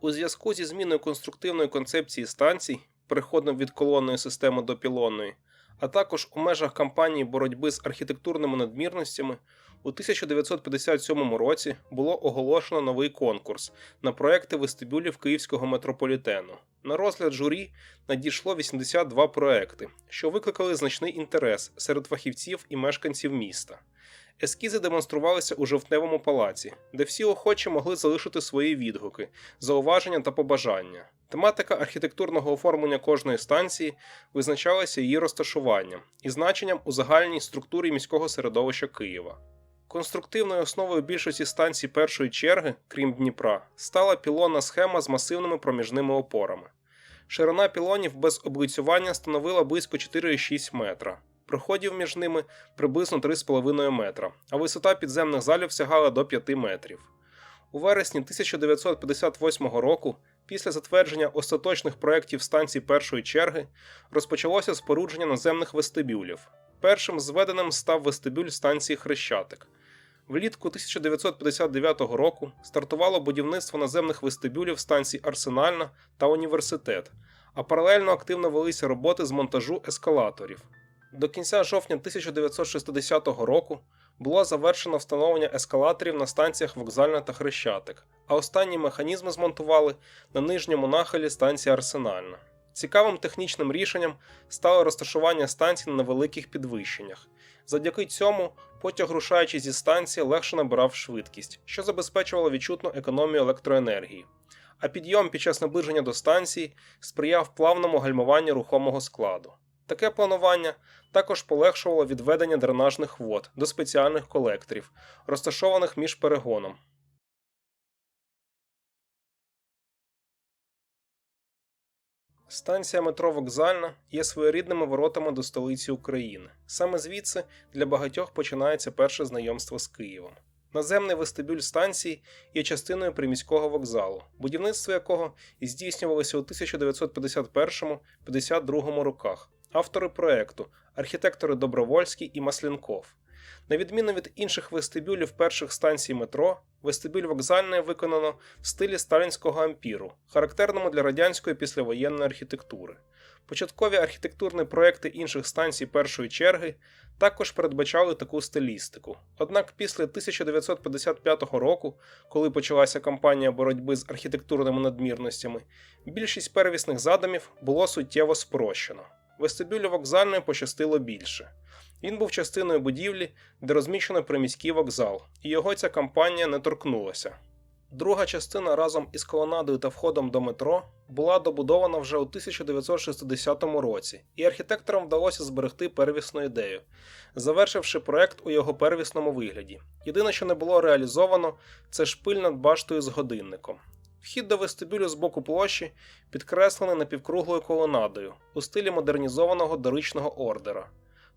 У зв'язку зі зміною конструктивної концепції станцій, переходом від колонної системи до пілонної, а також у межах кампанії боротьби з архітектурними надмірностями, у 1957 році було оголошено новий конкурс на проекти вестибюлів Київського метрополітену. На розгляд журі надійшло 82 проекти, що викликали значний інтерес серед фахівців і мешканців міста. Ескізи демонструвалися у жовтневому палаці, де всі охочі могли залишити свої відгуки, зауваження та побажання. Тематика архітектурного оформлення кожної станції визначалася її розташуванням і значенням у загальній структурі міського середовища Києва. Конструктивною основою більшості станцій першої черги, крім Дніпра, стала пілонна схема з масивними проміжними опорами. Ширина пілонів без облицювання становила близько 4,6 метра, проходів між ними приблизно 3,5 метра, а висота підземних залів сягала до 5 метрів. У вересні 1958 року, після затвердження остаточних проєктів станцій першої черги, розпочалося спорудження наземних вестибюлів. Першим зведеним став вестибюль станції Хрещатик. Влітку 1959 року стартувало будівництво наземних вестибюлів станцій Арсенальна та Університет, а паралельно активно велися роботи з монтажу ескалаторів. До кінця жовтня 1960 року було завершено встановлення ескалаторів на станціях Вокзальна та Хрещатик, а останні механізми змонтували на нижньому нахилі станції Арсенальна. Цікавим технічним рішенням стало розташування станцій на невеликих підвищеннях. Завдяки цьому потяг, рушаючи зі станції, легше набирав швидкість, що забезпечувало відчутну економію електроенергії. А підйом під час наближення до станції сприяв плавному гальмуванню рухомого складу. Таке планування також полегшувало відведення дренажних вод до спеціальних колекторів, розташованих між перегоном. Станція метро Вокзальна є своєрідними воротами до столиці України. Саме звідси для багатьох починається перше знайомство з Києвом. Наземний вестибюль станції є частиною приміського вокзалу, будівництво якого здійснювалося у 1951-52 роках. Автори проекту архітектори Добровольський і Маслянков. На відміну від інших вестибюлів перших станцій метро, вестибюль вокзальний виконано в стилі сталінського ампіру, характерному для радянської післявоєнної архітектури. Початкові архітектурні проекти інших станцій першої черги також передбачали таку стилістику. Однак після 1955 року, коли почалася кампанія боротьби з архітектурними надмірностями, більшість первісних задумів було суттєво спрощено. Вестибюлю вокзальної пощастило більше. Він був частиною будівлі, де розміщено приміський вокзал, і його ця кампанія не торкнулася. Друга частина разом із колонадою та входом до метро була добудована вже у 1960 році, і архітекторам вдалося зберегти первісну ідею, завершивши проект у його первісному вигляді. Єдине, що не було реалізовано, це шпиль над баштою з годинником. Вхід до вестибюлю з боку площі підкреслений напівкруглою колонадою у стилі модернізованого доричного ордера.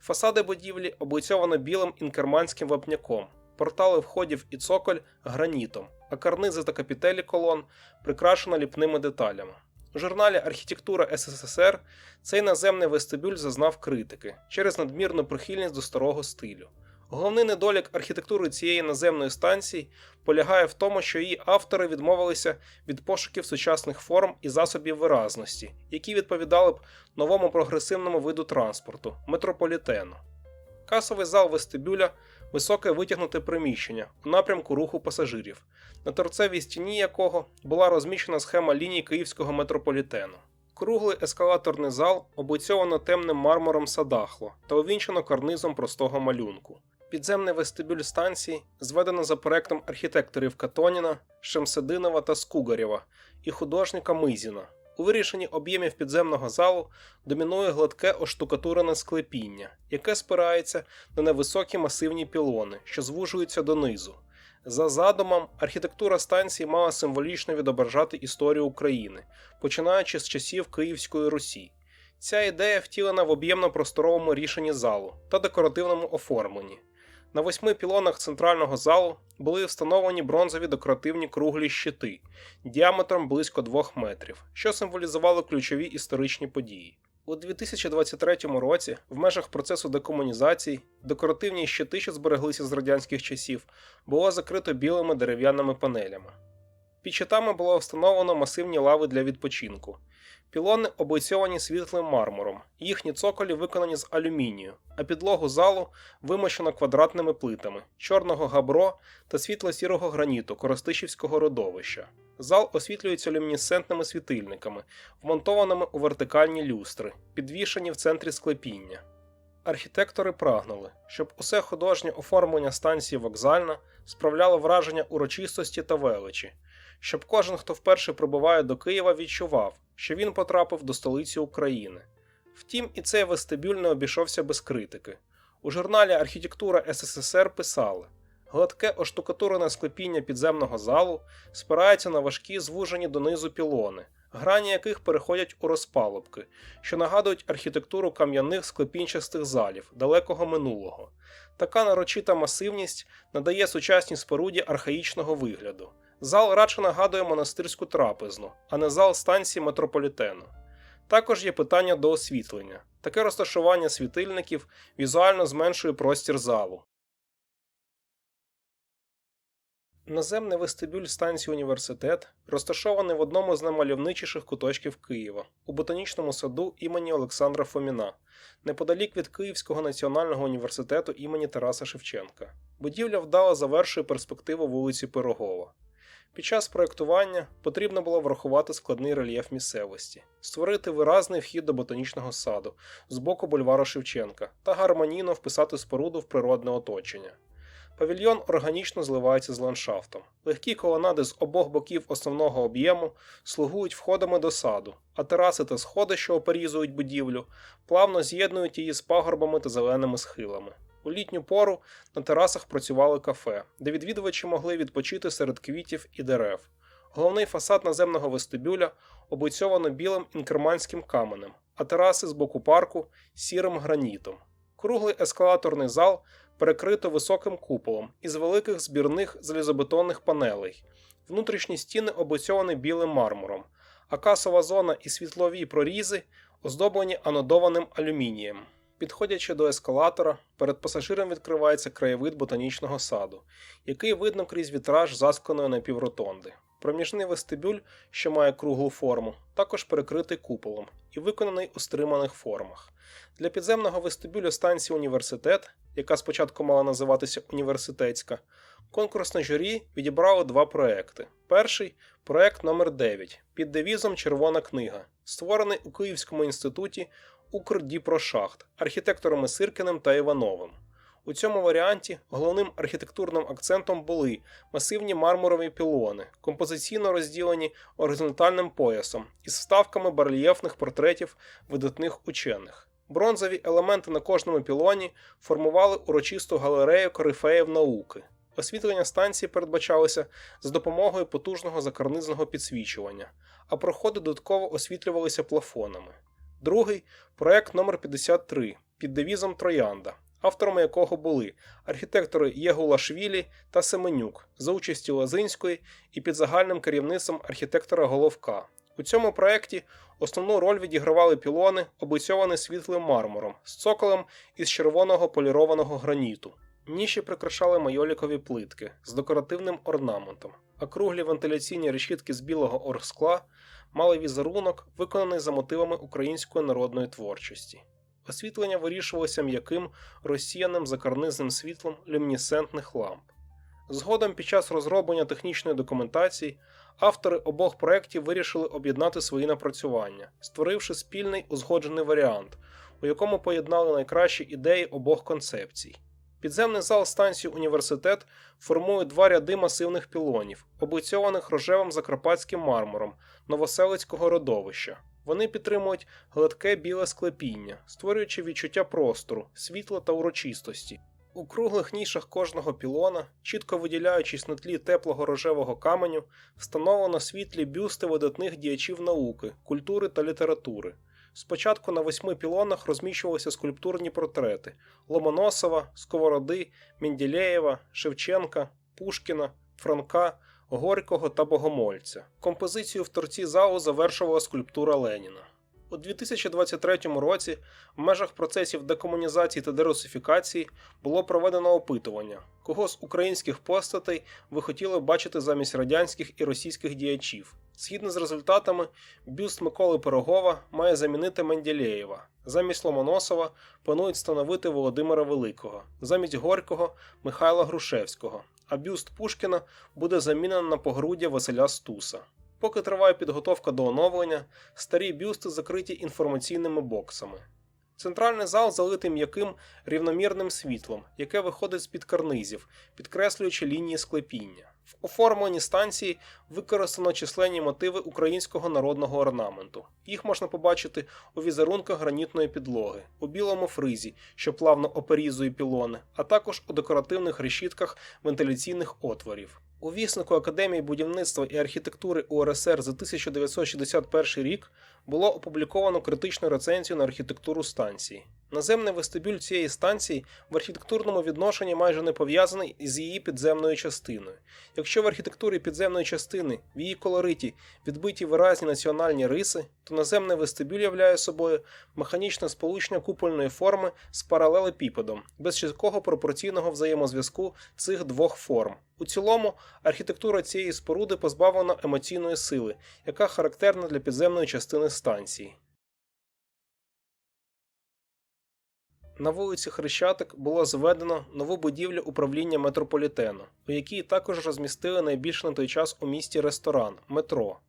Фасади будівлі облицьовано білим інкерманським вапняком, портали входів і цоколь гранітом, а карнизи та капітелі колон прикрашено ліпними деталями. У журналі Архітектура СССР цей наземний вестибюль зазнав критики через надмірну прихильність до старого стилю. Головний недолік архітектури цієї наземної станції полягає в тому, що її автори відмовилися від пошуків сучасних форм і засобів виразності, які відповідали б новому прогресивному виду транспорту метрополітену. Касовий зал вестибюля високе витягнуте приміщення у напрямку руху пасажирів, на торцевій стіні якого була розміщена схема ліній київського метрополітену. Круглий ескалаторний зал облицьовано темним мармуром садахло та увінчено карнизом простого малюнку. Підземний вестибюль станції зведено за проектом архітекторів Катоніна, Шемсединова та Скугарєва і художника Мизіна. У вирішенні об'ємів підземного залу домінує гладке оштукатурене склепіння, яке спирається на невисокі масивні пілони, що звужуються донизу. За задумом, архітектура станції мала символічно відображати історію України, починаючи з часів Київської Русі. Ця ідея втілена в об'ємно-просторовому рішенні залу та декоративному оформленні. На восьми пілонах центрального залу були встановлені бронзові декоративні круглі щити діаметром близько 2 метрів, що символізували ключові історичні події. У 2023 році, в межах процесу декомунізації, декоративні щити, що збереглися з радянських часів, було закрито білими дерев'яними панелями. Під щитами було встановлено масивні лави для відпочинку. Пілони облицьовані світлим мармуром, їхні цоколі виконані з алюмінію, а підлогу залу вимощено квадратними плитами чорного габро та світло-сірого граніту Коростишівського родовища. Зал освітлюється люмінесцентними світильниками, вмонтованими у вертикальні люстри, підвішені в центрі склепіння. Архітектори прагнули, щоб усе художнє оформлення станції вокзальна справляло враження урочистості та величі, щоб кожен, хто вперше прибуває до Києва, відчував, що він потрапив до столиці України. Втім, і цей вестибюль не обійшовся без критики. У журналі Архітектура СССР писали: гладке оштукатурене склепіння підземного залу спирається на важкі звужені донизу пілони, грані яких переходять у розпалубки, що нагадують архітектуру кам'яних склепінчастих залів далекого минулого. Така нарочита масивність надає сучасній споруді архаїчного вигляду. Зал радше нагадує монастирську трапезну, а не зал станції метрополітену. Також є питання до освітлення. Таке розташування світильників візуально зменшує простір залу. Наземний вестибюль станції університет розташований в одному з наймальовничіших куточків Києва у ботанічному саду імені Олександра Фоміна, неподалік від Київського національного університету імені Тараса Шевченка. Будівля вдало завершує перспективу вулиці Пирогова. Під час проєктування потрібно було врахувати складний рельєф місцевості, створити виразний вхід до ботанічного саду з боку бульвару Шевченка та гармонійно вписати споруду в природне оточення. Павільйон органічно зливається з ландшафтом. Легкі колонади з обох боків основного об'єму слугують входами до саду, а тераси та сходи, що опорізують будівлю, плавно з'єднують її з пагорбами та зеленими схилами. У літню пору на терасах працювали кафе, де відвідувачі могли відпочити серед квітів і дерев. Головний фасад наземного вестибюля облицьовано білим інкерманським каменем, а тераси з боку парку сірим гранітом. Круглий ескалаторний зал перекрито високим куполом із великих збірних залізобетонних панелей. Внутрішні стіни облицьовані білим мармуром, а касова зона і світлові прорізи оздоблені анодованим алюмінієм. Підходячи до ескалатора, перед пасажиром відкривається краєвид ботанічного саду, який видно крізь вітраж засканої напівротонди. Проміжний вестибюль, що має круглу форму, також перекритий куполом і виконаний у стриманих формах. Для підземного вестибюлю станції університет, яка спочатку мала називатися університетська, конкурсне журі відібрало два проекти. Перший проект номер 9 під девізом Червона книга, створений у Київському інституті Укрдіпрошахт архітекторами Сиркиним та Івановим. У цьому варіанті головним архітектурним акцентом були масивні мармурові пілони, композиційно розділені горизонтальним поясом із вставками барельєфних портретів видатних учених. Бронзові елементи на кожному пілоні формували урочисту галерею корифеїв науки. Освітлення станції передбачалося за допомогою потужного закарнизного підсвічування, а проходи додатково освітлювалися плафонами. Другий проект номер 53 під девізом Троянда, авторами якого були архітектори Єгулашвілі та Семенюк за участі Лозинської і під загальним керівництвом архітектора Головка. У цьому проєкті основну роль відігравали пілони, облицьовані світлим мармуром з цоколем із червоного полірованого граніту. Ніші прикрашали майолікові плитки з декоративним орнаментом, а круглі вентиляційні решітки з білого оргскла мали візерунок, виконаний за мотивами української народної творчості. Освітлення вирішувалося м'яким, розсіяним закарнизним світлом люмінесцентних ламп. Згодом, під час розроблення технічної документації, автори обох проєктів вирішили об'єднати свої напрацювання, створивши спільний узгоджений варіант, у якому поєднали найкращі ідеї обох концепцій. Підземний зал станції університет формує два ряди масивних пілонів, облицьованих рожевим закарпатським мармуром новоселицького родовища. Вони підтримують гладке біле склепіння, створюючи відчуття простору, світла та урочистості. У круглих нішах кожного пілона, чітко виділяючись на тлі теплого рожевого каменю, встановлено світлі бюсти видатних діячів науки, культури та літератури. Спочатку на восьми пілонах розміщувалися скульптурні портрети Ломоносова, Сковороди, Менділеєва, Шевченка, Пушкіна, Франка, Горького та Богомольця. Композицію в торці залу завершувала скульптура Леніна. У 2023 році в межах процесів декомунізації та дерусифікації було проведено опитування, кого з українських постатей ви хотіли бачити замість радянських і російських діячів. Згідно з результатами, бюст Миколи Пирогова має замінити Менділеєва. Замість Ломоносова планують встановити Володимира Великого, замість Горького Михайла Грушевського, а бюст Пушкіна буде замінено на погруддя Василя Стуса. Поки триває підготовка до оновлення, старі бюсти закриті інформаційними боксами. Центральний зал залитий м'яким рівномірним світлом, яке виходить з-під карнизів, підкреслюючи лінії склепіння. В оформленні станції використано численні мотиви українського народного орнаменту. Їх можна побачити у візерунках гранітної підлоги, у білому фризі, що плавно оперізує пілони, а також у декоративних решітках вентиляційних отворів. У віснику Академії будівництва і архітектури УРСР за 1961 рік було опубліковано критичну рецензію на архітектуру станції. Наземний вестибюль цієї станції в архітектурному відношенні майже не пов'язаний із її підземною частиною. Якщо в архітектурі підземної частини в її колориті відбиті виразні національні риси, то наземний вестибюль являє собою механічне сполучення купольної форми з паралелепіпедом, без чіткого пропорційного взаємозв'язку цих двох форм. У цілому, архітектура цієї споруди позбавлена емоційної сили, яка характерна для підземної частини станції. На вулиці Хрещатик було зведено нову будівлю управління метрополітену, у якій також розмістили найбільш на той час у місті ресторан метро.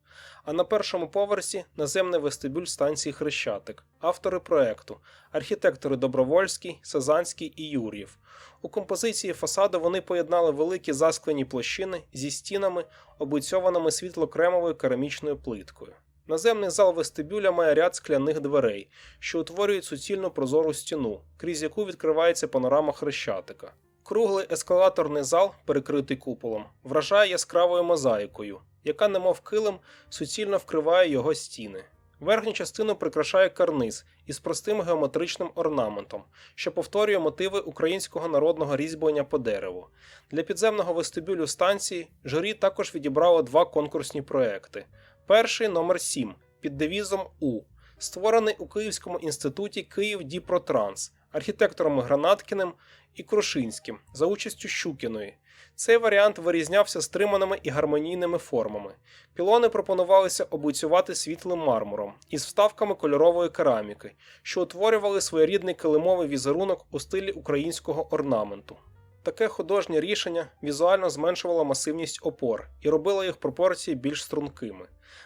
А на першому поверсі наземний вестибюль станції Хрещатик, автори проекту, архітектори Добровольський, Сазанський і Юр'єв. У композиції фасаду вони поєднали великі засклені площини зі стінами, облицьованими світло-кремовою керамічною плиткою. Наземний зал вестибюля має ряд скляних дверей, що утворюють суцільну прозору стіну, крізь яку відкривається панорама хрещатика. Круглий ескалаторний зал, перекритий куполом, вражає яскравою мозаїкою, яка, немов килим, суцільно вкриває його стіни. Верхню частину прикрашає карниз із простим геометричним орнаментом, що повторює мотиви українського народного різьблення по дереву. Для підземного вестибюлю станції журі також відібрало два конкурсні проекти. Перший номер 7 під девізом У, створений у Київському інституті Київ Діпротранс архітекторами Гранаткіним і Крушинським за участю Щукіної. Цей варіант вирізнявся стриманими і гармонійними формами. Пілони пропонувалися облицювати світлим мармуром із вставками кольорової кераміки, що утворювали своєрідний килимовий візерунок у стилі українського орнаменту. Таке художнє рішення візуально зменшувало масивність опор і робило їх пропорції більш стрункими.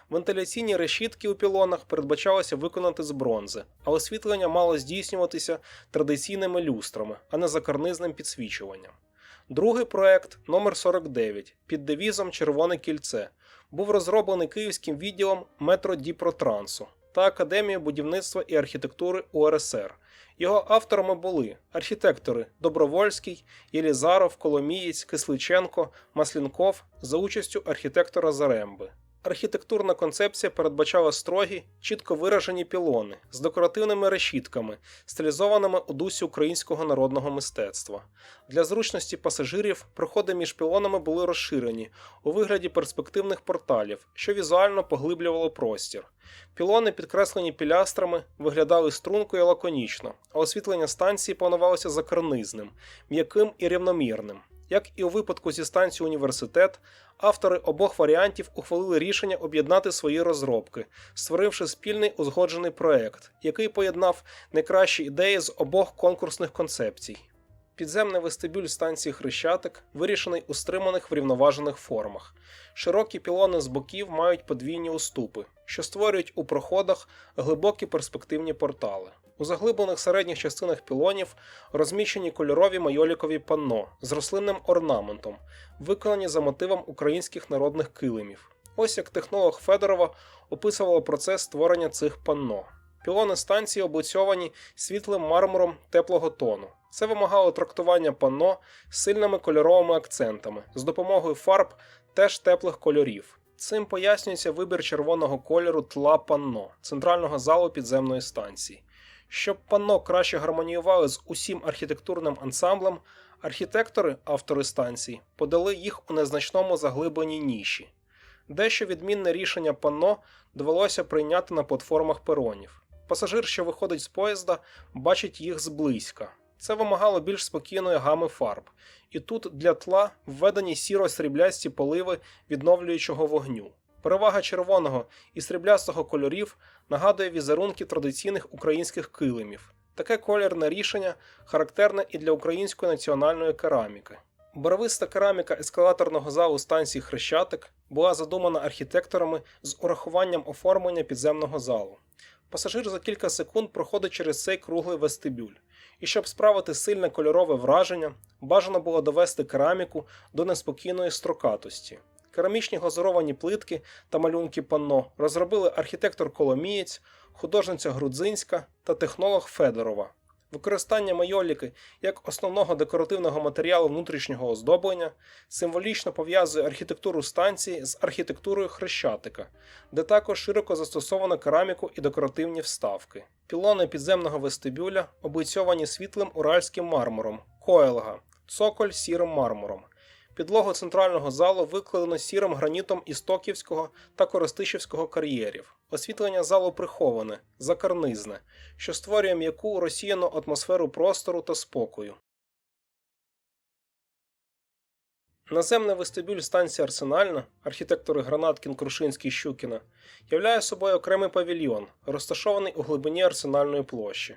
Вентиляційні решітки у пілонах передбачалося виконати з бронзи, а освітлення мало здійснюватися традиційними люстрами, а не закарнизним підсвічуванням. Другий проект номер 49 під девізом Червоне кільце був розроблений київським відділом метро Діпротрансу та Академією будівництва і архітектури УРСР. Його авторами були архітектори Добровольський, Єлізаров, Коломієць, Кисличенко, Маслінков за участю архітектора Заремби. Архітектурна концепція передбачала строгі, чітко виражені пілони з декоративними решітками, стилізованими у дусі українського народного мистецтва. Для зручності пасажирів проходи між пілонами були розширені у вигляді перспективних порталів, що візуально поглиблювало простір. Пілони, підкреслені пілястрами, виглядали струнко і лаконічно, а освітлення станції планувалося закарнизним, м'яким і рівномірним. Як і у випадку зі станцією університет, автори обох варіантів ухвалили рішення об'єднати свої розробки, створивши спільний узгоджений проект, який поєднав найкращі ідеї з обох конкурсних концепцій. Підземний вестибюль станції Хрещатик вирішений у стриманих врівноважених формах. Широкі пілони з боків мають подвійні уступи, що створюють у проходах глибокі перспективні портали. У заглиблених середніх частинах пілонів розміщені кольорові майолікові панно з рослинним орнаментом, виконані за мотивом українських народних килимів. Ось як технолог Федорова описувала процес створення цих панно. Пілони станції облицьовані світлим мармуром теплого тону. Це вимагало трактування панно з сильними кольоровими акцентами з допомогою фарб теж теплих кольорів. Цим пояснюється вибір червоного кольору тла панно центрального залу підземної станції. Щоб панно краще гармоніювали з усім архітектурним ансамблем, архітектори, автори станції, подали їх у незначному заглибленій ніші. Дещо відмінне рішення панно довелося прийняти на платформах перонів. Пасажир, що виходить з поїзда, бачить їх зблизька. Це вимагало більш спокійної гами фарб, і тут для тла введені сіро-сріблясті поливи відновлюючого вогню. Перевага червоного і сріблястого кольорів нагадує візерунки традиційних українських килимів. Таке колірне рішення характерне і для української національної кераміки. Барвиста кераміка ескалаторного залу станції Хрещатик була задумана архітекторами з урахуванням оформлення підземного залу. Пасажир за кілька секунд проходить через цей круглий вестибюль, і щоб справити сильне кольорове враження, бажано було довести кераміку до неспокійної строкатості. Керамічні глазуровані плитки та малюнки панно розробили архітектор Коломієць, художниця Грудзинська та технолог Федорова. Використання майоліки як основного декоративного матеріалу внутрішнього оздоблення символічно пов'язує архітектуру станції з архітектурою Хрещатика, де також широко застосовано кераміку і декоративні вставки. Пілони підземного вестибюля облицьовані світлим уральським мармуром, коелга, цоколь сірим мармуром. Підлогу центрального залу викладено сірим гранітом істоківського та Коростишівського кар'єрів. Освітлення залу приховане, закарнизне, що створює м'яку розсіяну атмосферу простору та спокою. Наземний вестибюль станції Арсенальна, архітектори Гранаткін, Крушинський, Щукіна, являє собою окремий павільйон, розташований у глибині арсенальної площі.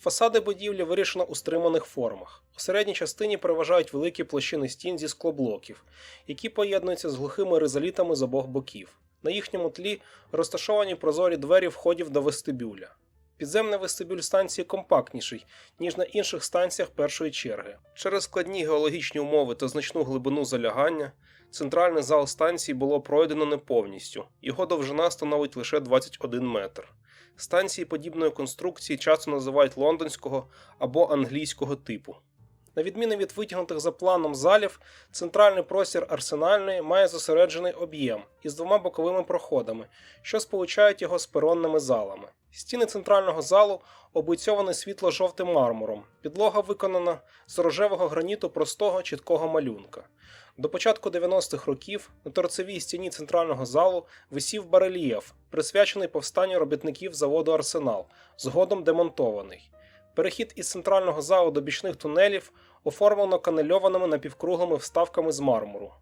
Фасади будівлі вирішено у стриманих формах. У середній частині переважають великі площини стін зі склоблоків, які поєднуються з глухими ризолітами з обох боків. На їхньому тлі розташовані прозорі двері входів до вестибюля. Підземний вестибюль станції компактніший, ніж на інших станціях першої черги. Через складні геологічні умови та значну глибину залягання центральний зал станції було пройдено не повністю, його довжина становить лише 21 метр. Станції подібної конструкції часто називають лондонського або англійського типу. На відміну від витягнутих за планом залів, центральний простір арсенальної має зосереджений об'єм із двома боковими проходами, що сполучають його з перонними залами. Стіни центрального залу облицьовані світло-жовтим мармуром, підлога виконана з рожевого граніту простого чіткого малюнка. До початку 90-х років на торцевій стіні центрального залу висів барельєф, присвячений повстанню робітників заводу Арсенал, згодом демонтований. Перехід із центрального залу до бічних тунелів оформлено канальованими напівкруглими вставками з мармуру.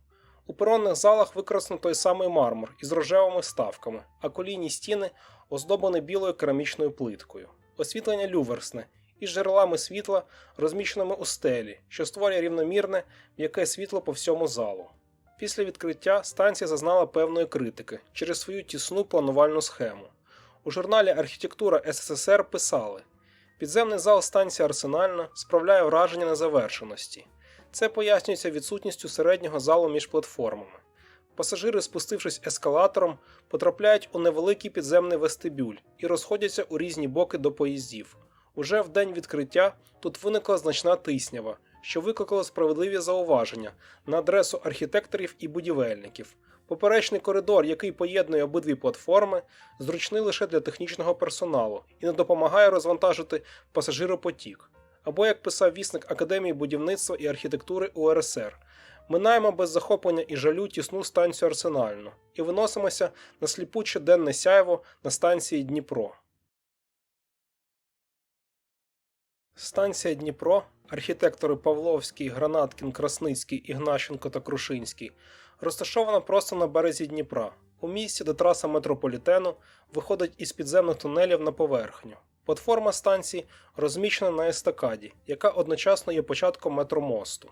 У перонних залах використано той самий мармур із рожевими вставками, а колійні стіни оздоблені білою керамічною плиткою. Освітлення люверсне із джерелами світла, розміщеними у стелі, що створює рівномірне м'яке світло по всьому залу. Після відкриття станція зазнала певної критики через свою тісну планувальну схему. У журналі Архітектура СССР писали: підземний зал станції Арсенальна справляє враження незавершеності. Це пояснюється відсутністю середнього залу між платформами. Пасажири, спустившись ескалатором, потрапляють у невеликий підземний вестибюль і розходяться у різні боки до поїздів. Уже в день відкриття тут виникла значна тиснява, що викликало справедливі зауваження на адресу архітекторів і будівельників. Поперечний коридор, який поєднує обидві платформи, зручний лише для технічного персоналу і не допомагає розвантажити пасажиропотік. Або, як писав вісник Академії будівництва і архітектури УРСР, минаємо без захоплення і жалю тісну станцію Арсенальну і виносимося на сліпуче денне сяйво на станції Дніпро. Станція Дніпро, архітектори Павловський, Гранаткін, Красницький, Ігнащенко та Крушинський, розташована просто на березі Дніпра, у місці, де траса метрополітену виходить із підземних тунелів на поверхню. Платформа станції розміщена на естакаді, яка одночасно є початком метромосту.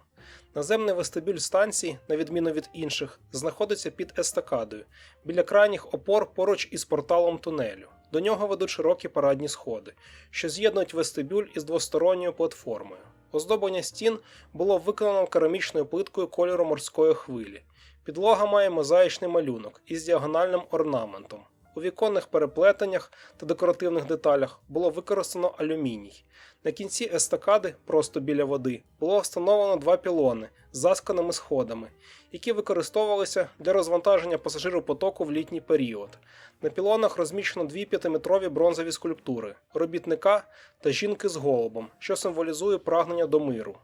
Наземний вестибюль станції, на відміну від інших, знаходиться під естакадою, біля крайніх опор поруч із порталом тунелю. До нього ведуть широкі парадні сходи, що з'єднують вестибюль із двосторонньою платформою. Оздоблення стін було виконано керамічною плиткою кольору морської хвилі. Підлога має мозаїчний малюнок із діагональним орнаментом. У віконних переплетеннях та декоративних деталях було використано алюміній. На кінці естакади, просто біля води, було встановлено два пілони з засканими сходами, які використовувалися для розвантаження пасажиропотоку в літній період. На пілонах розміщено дві п'ятиметрові бронзові скульптури робітника та жінки з голубом, що символізує прагнення до миру.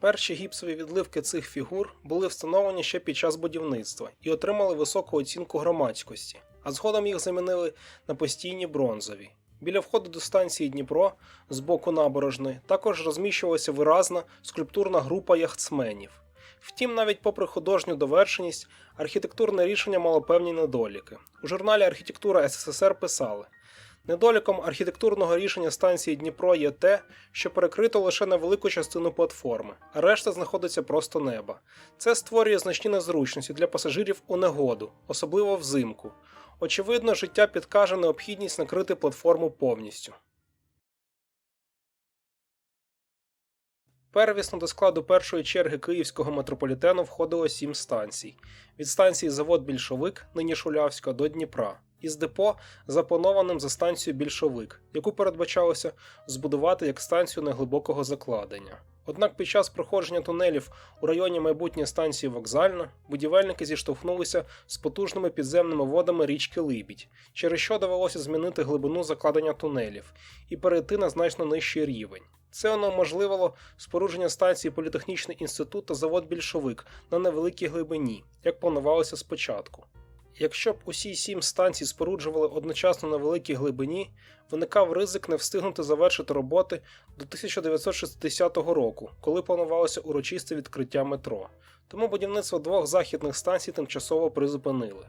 Перші гіпсові відливки цих фігур були встановлені ще під час будівництва і отримали високу оцінку громадськості, а згодом їх замінили на постійні бронзові. Біля входу до станції Дніпро з боку набережної також розміщувалася виразна скульптурна група яхтсменів. Втім, навіть попри художню довершеність, архітектурне рішення мало певні недоліки. У журналі Архітектура СССР писали: недоліком архітектурного рішення станції Дніпро є те, що перекрито лише невелику частину платформи, а решта знаходиться просто неба. Це створює значні незручності для пасажирів у негоду, особливо взимку. Очевидно, життя підкаже необхідність накрити платформу повністю. Первісно до складу першої черги київського метрополітену входило сім станцій: від станції Завод Більшовик, нині Шулявська, до Дніпра, із депо, запланованим за станцією Більшовик, яку передбачалося збудувати як станцію неглибокого закладення. Однак під час проходження тунелів у районі майбутньої станції Вокзальна будівельники зіштовхнулися з потужними підземними водами річки Либідь, через що довелося змінити глибину закладення тунелів і перейти на значно нижчий рівень. Це унеможливило спорудження станції Політехнічний інститут та завод Більшовик на невеликій глибині, як планувалося спочатку. Якщо б усі сім станцій споруджували одночасно на великій глибині, виникав ризик не встигнути завершити роботи до 1960 року, коли планувалося урочисте відкриття метро. Тому будівництво двох західних станцій тимчасово призупинили.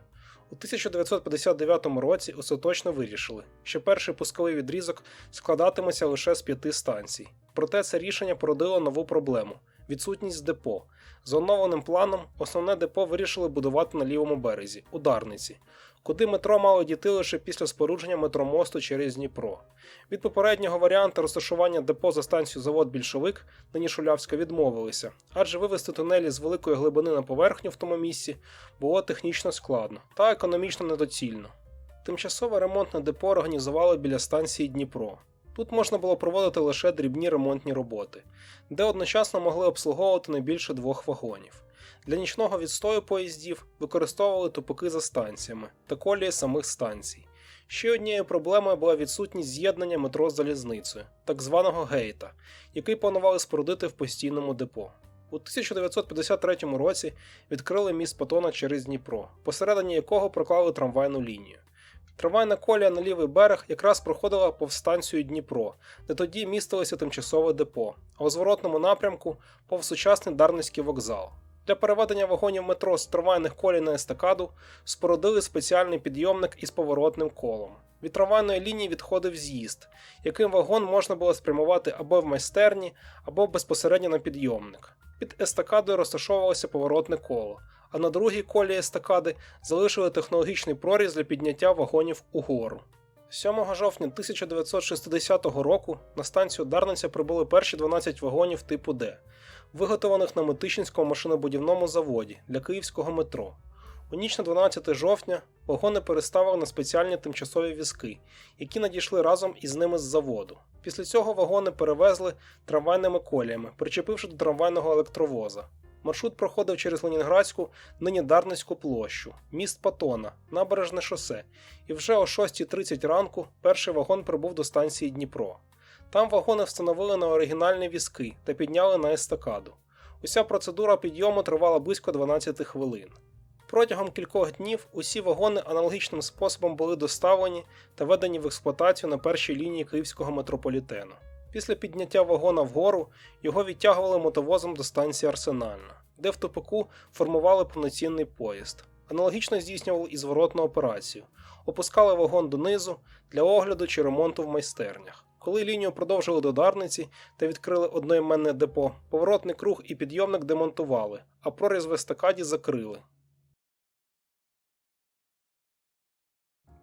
У 1959 році остаточно вирішили, що перший пусковий відрізок складатиметься лише з п'яти станцій. Проте це рішення породило нову проблему відсутність депо. За оновленим планом, основне депо вирішили будувати на лівому березі, у Дарниці, куди метро мало дійти лише після спорудження метромосту через Дніпро. Від попереднього варіанту розташування депо за станцію завод Більшовик, нині Шулявська, відмовилися, адже вивести тунелі з великої глибини на поверхню в тому місці було технічно складно та економічно недоцільно. Тимчасове ремонтне депо організували біля станції Дніпро. Тут можна було проводити лише дрібні ремонтні роботи, де одночасно могли обслуговувати не більше двох вагонів. Для нічного відстою поїздів використовували тупики за станціями та колії самих станцій. Ще однією проблемою була відсутність з'єднання метро з залізницею, так званого гейта, який планували спорудити в постійному депо. У 1953 році відкрили міст Патона через Дніпро, посередині якого проклали трамвайну лінію. Трамвайна колія на лівий берег якраз проходила повстанцію Дніпро, де тоді містилося тимчасове депо, а у зворотному напрямку повз сучасний Дарницький вокзал. Для переведення вагонів метро з трамвайних колій на естакаду спорудили спеціальний підйомник із поворотним колом. Від трамвайної лінії відходив з'їзд, яким вагон можна було спрямувати або в майстерні, або безпосередньо на підйомник. Під естакадою розташовувалося поворотне коло, а на другій колі естакади залишили технологічний проріз для підняття вагонів угору. 7 жовтня 1960 року на станцію Дарниця прибули перші 12 вагонів типу Д, виготовлених на Митичинському машинобудівному заводі для київського метро. У ніч на 12 жовтня вагони переставили на спеціальні тимчасові візки, які надійшли разом із ними з заводу. Після цього вагони перевезли трамвайними коліями, причепивши до трамвайного електровоза. Маршрут проходив через Ленінградську, нині Дарницьку площу, міст Патона, набережне шосе, і вже о 6.30 ранку перший вагон прибув до станції Дніпро. Там вагони встановили на оригінальні візки та підняли на естакаду. Уся процедура підйому тривала близько 12 хвилин. Протягом кількох днів усі вагони аналогічним способом були доставлені та введені в експлуатацію на першій лінії київського метрополітену. Після підняття вагона вгору його відтягували мотовозом до станції Арсенальна, де в тупику формували повноцінний поїзд. Аналогічно здійснювали і зворотну операцію, опускали вагон донизу для огляду чи ремонту в майстернях. Коли лінію продовжили до Дарниці та відкрили одноіменне депо, поворотний круг і підйомник демонтували, а проріз в естакаді закрили.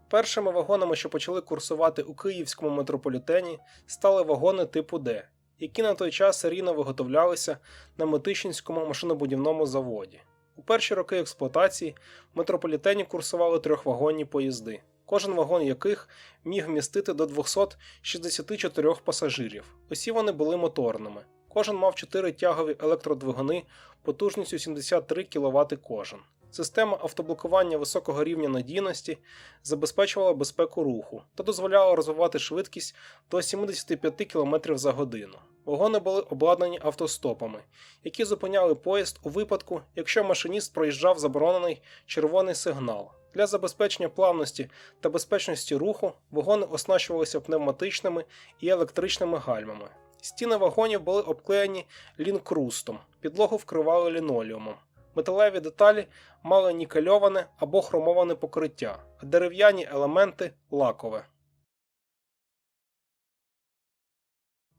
Першими вагонами, що почали курсувати у київському метрополітені, стали вагони типу Д, які на той час серійно виготовлялися на Митищинському машинобудівному заводі. У перші роки експлуатації в метрополітені курсували трьохвагонні поїзди, кожен вагон яких міг вмістити до 264 пасажирів. Усі вони були моторними. Кожен мав 4 тягові електродвигуни потужністю 73 кВт кожен. Система автоблокування високого рівня надійності забезпечувала безпеку руху та дозволяла розвивати швидкість до 75 км за годину. Вагони були обладнані автостопами, які зупиняли поїзд у випадку, якщо машиніст проїжджав заборонений червоний сигнал. Для забезпечення плавності та безпечності руху вагони оснащувалися пневматичними і електричними гальмами. Стіни вагонів були обклеєні лінкрустом, підлогу вкривали лінолеумом. Металеві деталі мали нікельоване або хромоване покриття, а дерев'яні елементи лакове.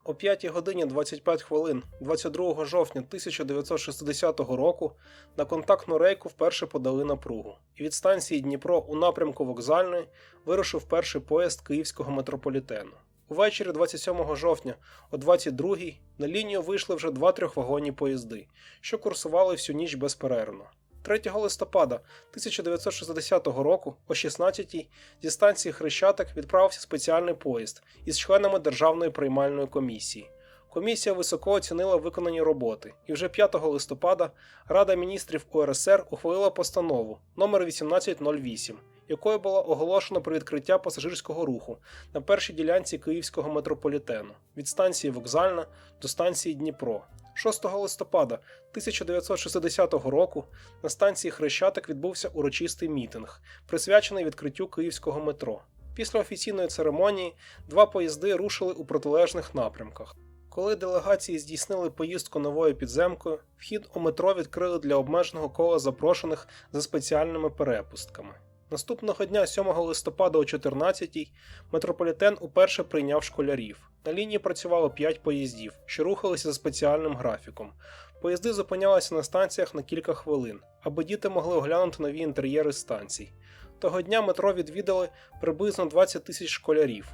О 5 годині 25 хвилин 22 жовтня 1960 року на контактну рейку вперше подали напругу, і від станції Дніпро у напрямку вокзальної вирушив перший поїзд київського метрополітену. Увечері 27 жовтня о 22 на лінію вийшли вже два трьохвагонні поїзди, що курсували всю ніч безперервно. 3 листопада 1960 року о 16-й зі станції Хрещатик відправився спеціальний поїзд із членами Державної приймальної комісії. Комісія високо оцінила виконані роботи, і вже 5 листопада Рада міністрів УРСР ухвалила постанову номер 1808 якою було оголошено про відкриття пасажирського руху на першій ділянці київського метрополітену від станції Вокзальна до станції Дніпро. 6 листопада 1960 року на станції Хрещатик відбувся урочистий мітинг, присвячений відкриттю київського метро. Після офіційної церемонії два поїзди рушили у протилежних напрямках. Коли делегації здійснили поїздку новою підземкою, вхід у метро відкрили для обмеженого кола запрошених за спеціальними перепустками. Наступного дня, 7 листопада о 14-й, метрополітен уперше прийняв школярів. На лінії працювало 5 поїздів, що рухалися за спеціальним графіком. Поїзди зупинялися на станціях на кілька хвилин, аби діти могли оглянути нові інтер'єри станцій. Того дня метро відвідали приблизно 20 тисяч школярів.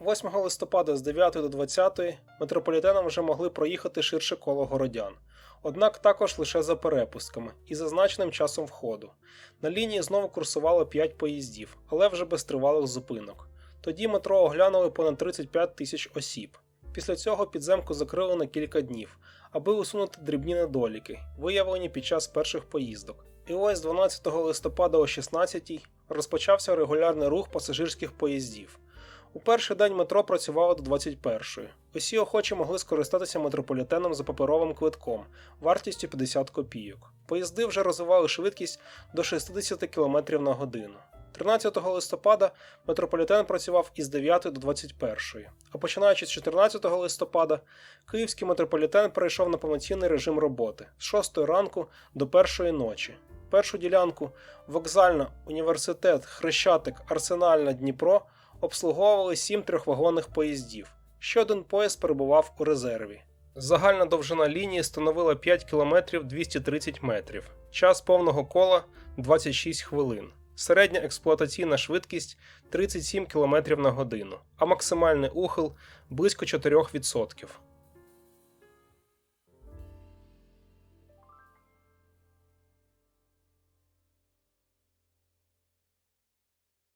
8 листопада з 9 до 20 метрополітеном вже могли проїхати ширше коло городян однак також лише за перепустками і зазначеним часом входу. На лінії знову курсувало 5 поїздів, але вже без тривалих зупинок. Тоді метро оглянули понад 35 тисяч осіб. Після цього підземку закрили на кілька днів, аби усунути дрібні недоліки, виявлені під час перших поїздок. І ось 12 листопада о 16 розпочався регулярний рух пасажирських поїздів. У перший день метро працювало до 21-ї. Усі охочі могли скористатися метрополітеном за паперовим квитком вартістю 50 копійок. Поїзди вже розвивали швидкість до 60 км на годину. 13 листопада метрополітен працював із 9 до 21, а починаючи з 14 листопада, київський метрополітен перейшов на повноцінний режим роботи з 6 ранку до 1 ночі. Першу ділянку вокзальна, університет, Хрещатик, Арсенальна Дніпро обслуговували 7 трьохвагонних поїздів. Ще один поїзд перебував у резерві. Загальна довжина лінії становила 5 км 230 метрів, час повного кола 26 хвилин. Середня експлуатаційна швидкість 37 км на годину, а максимальний ухил близько 4%.